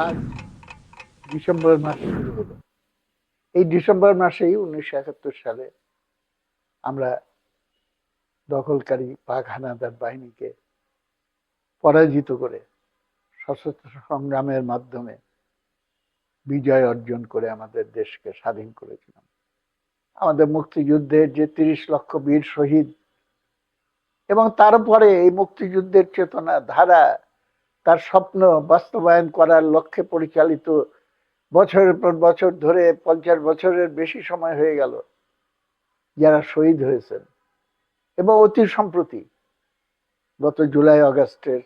আর December মাস শুরু হলো। এই ডিসেম্বর মাসেই উনিশশো একাত্তর সালে আমরা দখলকারী পাক হানাদার বাহিনীকে পরাজিত করে সশস্ত্র সংগ্রামের মাধ্যমে বিজয় অর্জন করে আমাদের দেশকে স্বাধীন করেছিলাম। আমাদের মুক্তিযুদ্ধের যে তিরিশ লক্ষ বীর শহীদ এবং তারপরে এই মুক্তিযুদ্ধের চেতনা, ধারা তার স্বপ্ন বাস্তবায়ন করার লক্ষ্যে পরিচালিত বছরের পর বছর ধরে পঞ্চাশ বছরের বেশি সময় হয়ে গেল যারা শহীদ হয়েছেন এবং অতি সম্প্রতি গত জুলাই আগস্টের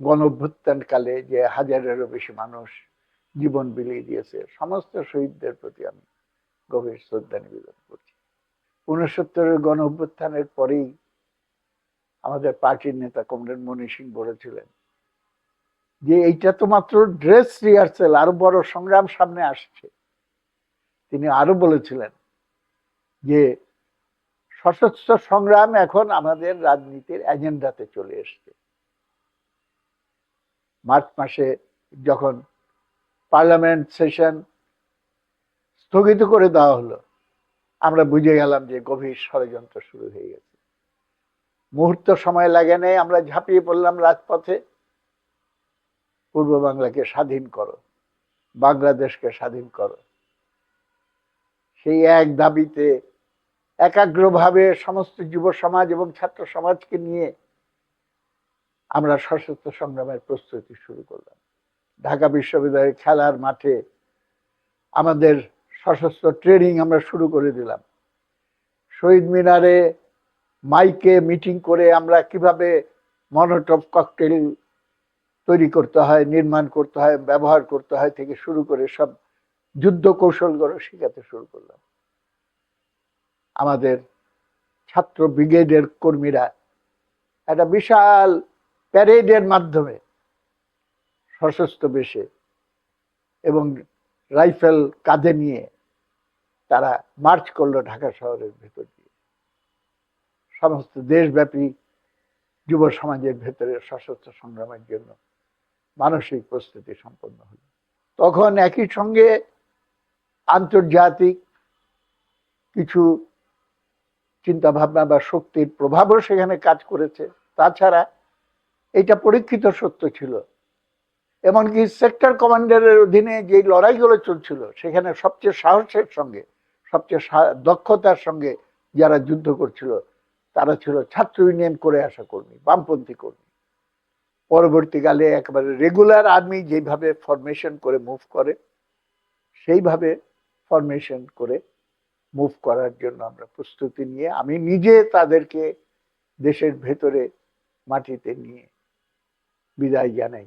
গণ কালে যে হাজারেরও বেশি মানুষ জীবন বিলিয়ে দিয়েছে, সমস্ত শহীদদের প্রতি আমি গভীর শ্রদ্ধা নিবেদন করছি। উনসত্তরের গণ অভ্যুত্থানের পরেই আমাদের পার্টির নেতা কমরেড মনি সিং বলেছিলেন যে এইটা তো মাত্র ড্রেস রিহার্সেল, আরও বড় সংগ্রাম সামনে আসছে। তিনি আরও বলেছিলেন যে, সশস্ত্র সংগ্রাম এখন আমাদের রাজনীতির এজেন্ডাতে চলে এসছে। মার্চ মাসে যখন পার্লামেন্ট সেশন স্থগিত করে দেওয়া হলো, আমরা বুঝে গেলাম যে গভীর ষড়যন্ত্র শুরু হয়ে গেছে। মুহূর্ত সময় লাগে নেই, আমরা ঝাঁপিয়ে পড়লাম রাজপথে। পূর্ব বাংলাকে স্বাধীন করো, বাংলাদেশকে স্বাধীন করো। সেই এক দাবিতে একাগ্রভাবে সমস্ত যুব সমাজ এবং ছাত্র সমাজকে নিয়ে আমরা সশস্ত্র সংগ্রামের প্রস্তুতি শুরু করলাম। ঢাকা বিশ্ববিদ্যালয়ের খেলার মাঠে আমাদের সশস্ত্র ট্রেনিং আমরা শুরু করে দিলাম। শহীদ মিনারে মাইকে মিটিং করে আমরা কীভাবে মনোটপ ককটেল তৈরি করতে হয়, নির্মাণ করতে হয়, ব্যবহার করতে হয় থেকে শুরু করে সব যুদ্ধ কৌশলগুলো শেখাতে শুরু করলাম। আমাদের ছাত্র ব্রিগেডের কর্মীরা একটা বিশাল প্যারেডের মাধ্যমে সশস্ত্র বেশে এবং রাইফেল কাঁধে নিয়ে তারা মার্চ করল ঢাকা শহরের ভেতর দিয়ে। সমস্ত দেশব্যাপী যুব সমাজের ভেতরে সশস্ত্র সংগ্রামের জন্য মানসিক প্রস্তুতি সম্পন্ন হলো। তখন একই সঙ্গে আন্তর্জাতিক কিছু চিন্তা ভাবনা বা শক্তির প্রভাবও সেখানে কাজ করেছে। তাছাড়া এটা পরীক্ষিত সত্য ছিল। এমনকি সেক্টর কমান্ডারের অধীনে যে লড়াইগুলো চলছিল, সেখানে সবচেয়ে সাহসের সঙ্গে, সবচেয়ে দক্ষতার সঙ্গে যারা যুদ্ধ করছিল, তারা ছিল ছাত্র ইউনিয়ন করে আসা কর্মী, বামপন্থী কর্মী। পরবর্তীকালে একেবারে রেগুলার আর্মি যেভাবে ফরমেশন করে মুভ করে, সেইভাবে ফরমেশন করে মুভ করার জন্য আমরা প্রস্তুতি নিয়ে, আমি নিজে তাদেরকে দেশের ভেতরে মাটিতে নিয়ে বিদায় জানাই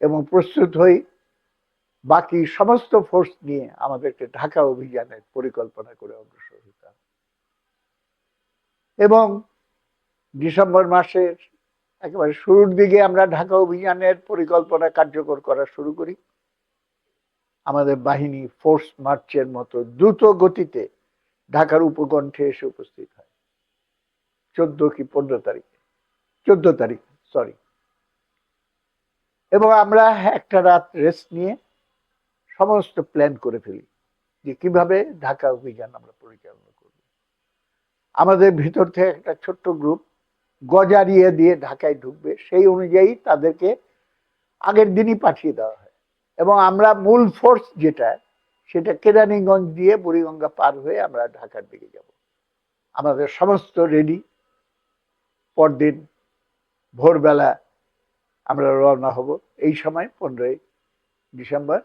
এবং প্রস্তুত হই বাকি সমস্ত ফোর্স নিয়ে আমাদেরকে ঢাকা অভিযানের পরিকল্পনা করে অগ্রসর হতাম এবং ডিসেম্বর মাসের একেবারে শুরুর দিকে আমরা ঢাকা অভিযানের পরিকল্পনা কার্যকর করা শুরু করি। আমাদের বাহিনী ফোর্স মার্চের মতো দ্রুত গতিতে ঢাকার উপকণ্ঠে এসে উপস্থিত হয়। চোদ্দ কি পনেরো তারিখে? চোদ্দ তারিখ সরি এবং আমরা একটা রাত রেস্ট নিয়ে সমস্ত প্ল্যান করে ফেলি যে কীভাবে ঢাকা অভিযান আমরা পরিচালনা করব। আমাদের ভিতর থেকে একটা ছোট্ট গ্রুপ গজারিয়ে দিয়ে ঢাকায় ঢুকবে, সেই অনুযায়ী তাদেরকে আগের দিনই পাঠিয়ে দেওয়া হয়। এবং আমরা মূল ফোর্স যেটা, সেটা কেরানীগঞ্জ দিয়ে বুড়িগঙ্গা পার হয়ে আমরা ঢাকার দিকে যাব। আমাদের সমস্ত রেডি পরদিন ভোরবেলা আমরা রওনা হব। এই সময় পনেরোই ডিসেম্বর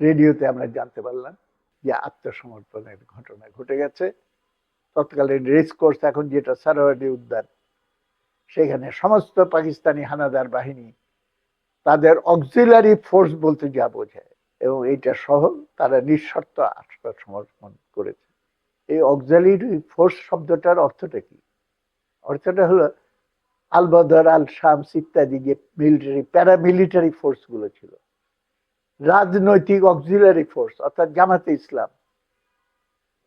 রেডিওতে আমরা জানতে পারলাম যে আত্মসমর্পণের ঘটনা ঘটে গেছে। তৎকালীন রেস কোর্স এখন যেটা সারোয়ার্ডি উদ্যান সেখানে সমস্ত পাকিস্তানি হানাদার বাহিনী তাদের অক্সিলারি ফোর্স বলতে যা বোঝায় এবং এইটা সহ তারা নিঃশর্ত আত্মসমর্পণ করেছে। এই অক্সিলারি ফোর্স শব্দটার অর্থটা কি? অর্থটা হলো আলবদর আল শামস ইত্যাদি যে মিলিটারি প্যারামিলিটারি ফোর্সগুলো ছিল। রাজনৈতিক অক্সিলারি ফোর্স অর্থাৎ জামাতে ইসলাম।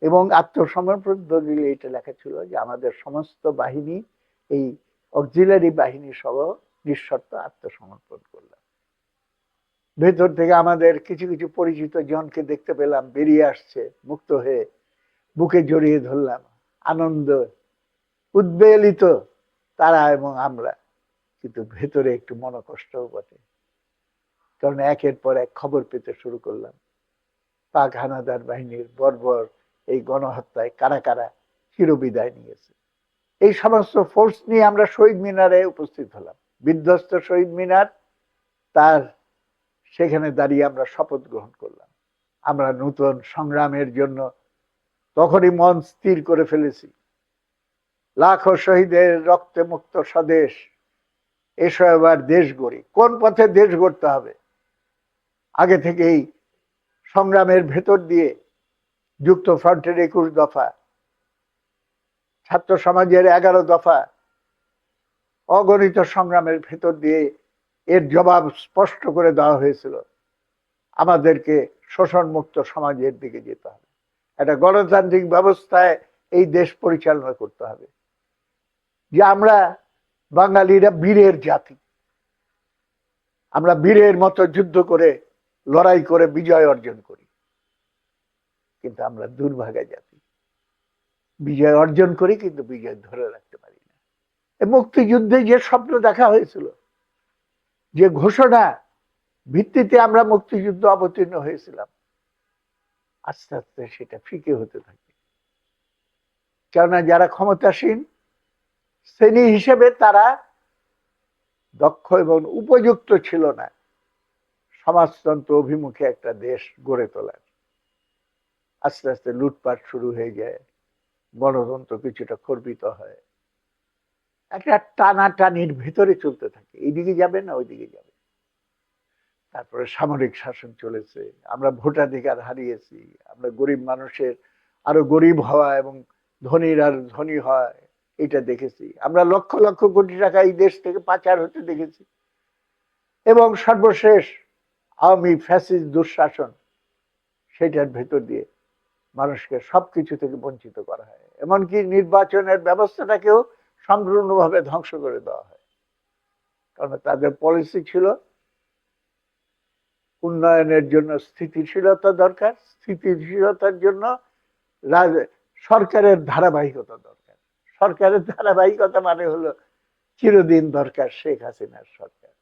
এবং আত্মসমর্পণ দলিলে এটা লেখা ছিল যে আমাদের সমস্ত বাহিনী এই অক্সিলারি বাহিনী সহ নিঃশর্ত আত্মসমর্পণ করলাম। ভেতর থেকে আমাদের কিছু কিছু পরিচিত জনকে দেখতে পেলাম, বেরিয়ে আসছে, মুক্ত হয়ে বুকে জড়িয়ে ধরলাম। আনন্দ, উদ্বেলিত তারা এবং আমরা। কিন্তু ভেতরে একটু মনকষ্টও বটে। কারণ একের পর এক খবর পেতে শুরু করলাম। পাক হানাদার বাহিনীর বর্বর এই গণহত্যায় কারা কারা চিরবিদায় নিয়েছে। এই সমস্ত ফোর্স নিয়ে আমরা শহীদ মিনারে উপস্থিত হলাম। বিধ্বস্ত শহীদ মিনার, তার সেখানে দাঁড়িয়ে আমরা শপথ গ্রহণ করলাম। আমরা নতুন সংগ্রামের জন্য তখনই মন স্থির করে ফেলেছি। লাখো শহীদের রক্তে মুক্ত স্বদেশ, এসো এবার দেশ গড়ি। কোন পথে দেশ গড়তে হবে? আগে থেকেই সংগ্রামের ভেতর দিয়ে যুক্ত ফ্রন্টের একুশ দফা ছাত্র সমাজের এগারো দফা অগণিত সংগ্রামের ভেতর দিয়ে এর জবাব স্পষ্ট করে দেওয়া হয়েছিল। আমাদেরকে শোষণ মুক্ত সমাজের দিকে যেতে হবে। একটা গণতান্ত্রিক ব্যবস্থায় এই দেশ পরিচালনা করতে হবে। যে আমরা বাঙালিরা বীরের জাতি। আমরা বীরের মতো যুদ্ধ করে, লড়াই করে বিজয় অর্জন করি। কিন্তু আমরা দুর্ভাগা জাতি। বিজয় অর্জন করি, কিন্তু বিজয় ধরে রাখতে পারি না। মুক্তিযুদ্ধে যে স্বপ্ন দেখা হয়েছিল, যে ঘোষণা ভিত্তিতে আমরা মুক্তিযুদ্ধ অবতীর্ণ হয়েছিলাম, আস্তে আস্তে সেটা ফিকে হতে থাকে। কেননা যারা ক্ষমতাসীন, শ্রেণি হিসেবে তারা দক্ষ এবং উপযুক্ত ছিল না। সমাজতন্ত্র অভিমুখে একটা দেশ গড়ে তোলার। আস্তে আস্তে লুটপাট শুরু হয়ে যায়। গণতন্ত্র কিছুটা খর্বিত হয়। একটা টানাটানির ভিতরে চলতে থাকে। এইদিকে যাবে না ওইদিকে যাবে। তারপরে সামরিক শাসন চলেছে। আমরা ভোটাধিকার হারিয়েছি। আমরা গরিব মানুষের আরও গরিব হওয়া এবং ধনীর আর ধনী হয় এটা দেখেছি। আমরা লক্ষ লক্ষ কোটি টাকা এই দেশ থেকে পাচার হতে দেখেছি। এবং সর্বশেষ আওয়ামী ফ্যাসিস দুঃশাসন, সেটার ভেতর দিয়ে মানুষকে সবকিছু থেকে বঞ্চিত করা হয়। এমনকি নির্বাচনের ব্যবস্থাটাকেও সম্পূর্ণভাবে ধ্বংস করে দেওয়া হয়। কারণ তাদের পলিসি ছিল, উন্নয়নের জন্য স্থিতিশীলতা দরকার, স্থিতিশীলতার জন্য সরকারের ধারাবাহিকতা দরকার। সরকারের ধারাবাহিকতা মানে হলো চিরদিন দরকার শেখ হাসিনার সরকার।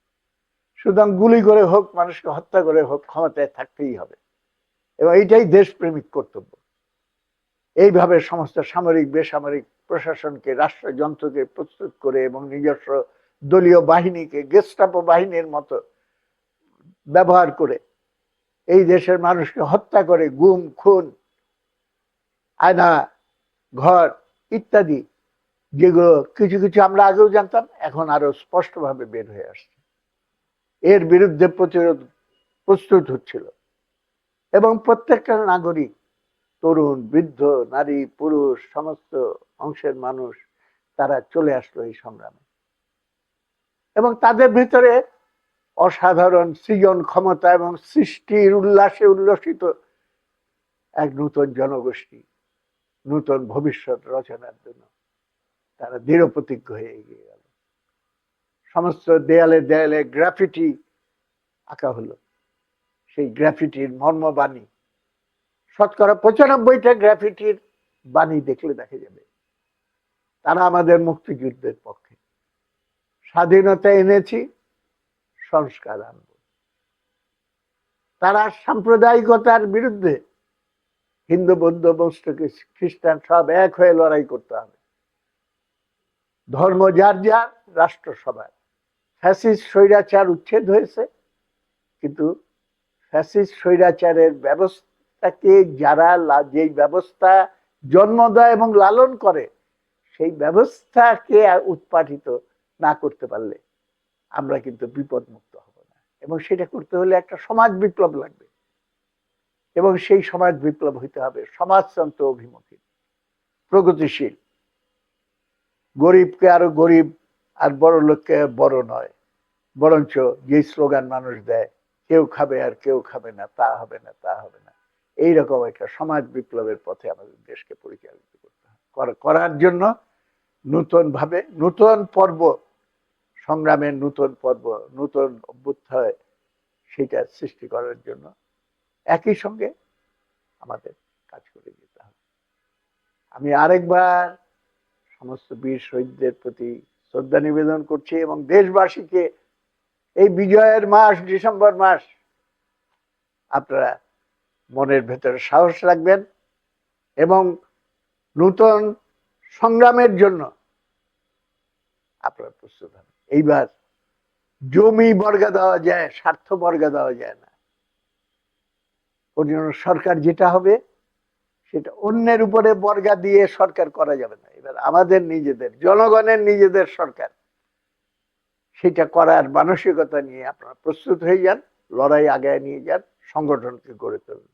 সুতরাং গুলি করে হোক, মানুষকে হত্যা করে হোক, ক্ষমতায় থাকতেই হবে। এবং এইটাই দেশপ্রেমিক কর্তব্য। এইভাবে সমস্ত সামরিক, বেসামরিক প্রশাসনকে, রাষ্ট্রযন্ত্রকে প্রস্তুত করে এবং নিজস্ব দলীয় বাহিনীকে গেস্টাপো বাহিনীর মতো ব্যবহার করে এই দেশের মানুষকে হত্যা করে, গুম, খুন, আয়না, ঘর ইত্যাদি, যেগুলো কিছু কিছু আমরা আগেও জানতাম, এখন আরও স্পষ্টভাবে বের হয়ে আসছে। এর বিরুদ্ধে প্রতিরোধ প্রস্তুত হচ্ছিল। এবং প্রত্যেকটা নাগরিক, তরুণ, বৃদ্ধ, নারী, পুরুষ, সমস্ত অংশের মানুষ, তারা চলে আসলো এই সংগ্রামে। এবং তাদের ভিতরে অসাধারণ সৃজন ক্ষমতা এবং সৃষ্টির উল্লাসে উল্লসিত এক নূতন জনগোষ্ঠী, নূতন ভবিষ্যৎ রচনার জন্য তারা দৃঢ় প্রতিজ্ঞ হয়ে এগিয়ে গেল। সমস্ত দেয়ালে দেয়ালে গ্রাফিটি আঁকা হলো। সেই গ্রাফিটির মর্মবাণী শতকরা পঁচানব্বইটা গ্রাফিটির বাণী দেখলে দেখা যাবে। তারা আমাদের মুক্তিযুদ্ধের পক্ষে। স্বাধীনতা এনেছি, সংস্কার আনব। তারা সাম্প্রদায়িকতার বিরুদ্ধে হিন্দু, বৌদ্ধ বৌষ্ঠকে খ্রিস্টান সব এক হয়ে লড়াই করতে হবে। ধর্ম যার যার রাষ্ট্র সবার ফ্যাসিস স্বৈরাচার উচ্ছেদ হয়েছে, কিন্তু ফ্যাসিস স্বৈরাচারের ব্যবস্থাকে যারা যেই ব্যবস্থা জন্ম দেয় এবং লালন করে, সেই ব্যবস্থাকে উৎপাটিত না করতে পারলে আমরা কিন্তু বিপদ মুক্ত হব না। এবং সেটা করতে হলে একটা সমাজ বিপ্লব লাগবে। এবং সেই সমাজ বিপ্লব হইতে হবে সমাজতন্ত্র অভিমুখী। প্রগতিশীল। গরিবকে আরও গরিব আর বড় লোককে বড় নয়। বরঞ্চ যে স্লোগান মানুষ দেয় কেউ খাবে আর কেউ খাবে না, তা হবে না, তা হবে না। এইরকম একটা সমাজ বিপ্লবের পথে আমাদের দেশকে পরিচালিত করতে হবে করার জন্য নূতন ভাবে নূতন পর্ব, সংগ্রামের নূতন পর্ব, নূতন অভ্যুত্থায় সেটা সৃষ্টি করার জন্য একই সঙ্গে আমাদের কাজ করে যেতে হবে। আমি আরেকবার সমস্ত বীর শহীদদের প্রতি শ্রদ্ধা নিবেদন করছি এবং দেশবাসীকে এই বিজয়ের মাস, ডিসেম্বর মাস, আপনারা মনের ভেতরে সাহস রাখবেন এবং নূতন সংগ্রামের জন্য আপনারা প্রস্তুত হন এইবার জমি বর্গা দেওয়া যায়, স্বার্থ বর্গা দেওয়া যায় না। ওর জন্য সরকার যেটা হবে, সেটা অন্যের উপরে বর্গা দিয়ে সরকার করা যাবে না। এবার আমাদের নিজেদের, জনগণের নিজেদের সরকার। সেটা করার মানসিকতা নিয়ে আপনারা প্রস্তুত হয়ে যান, লড়াই আগে নিয়ে যান, সংগঠনকে গড়ে তুলুন।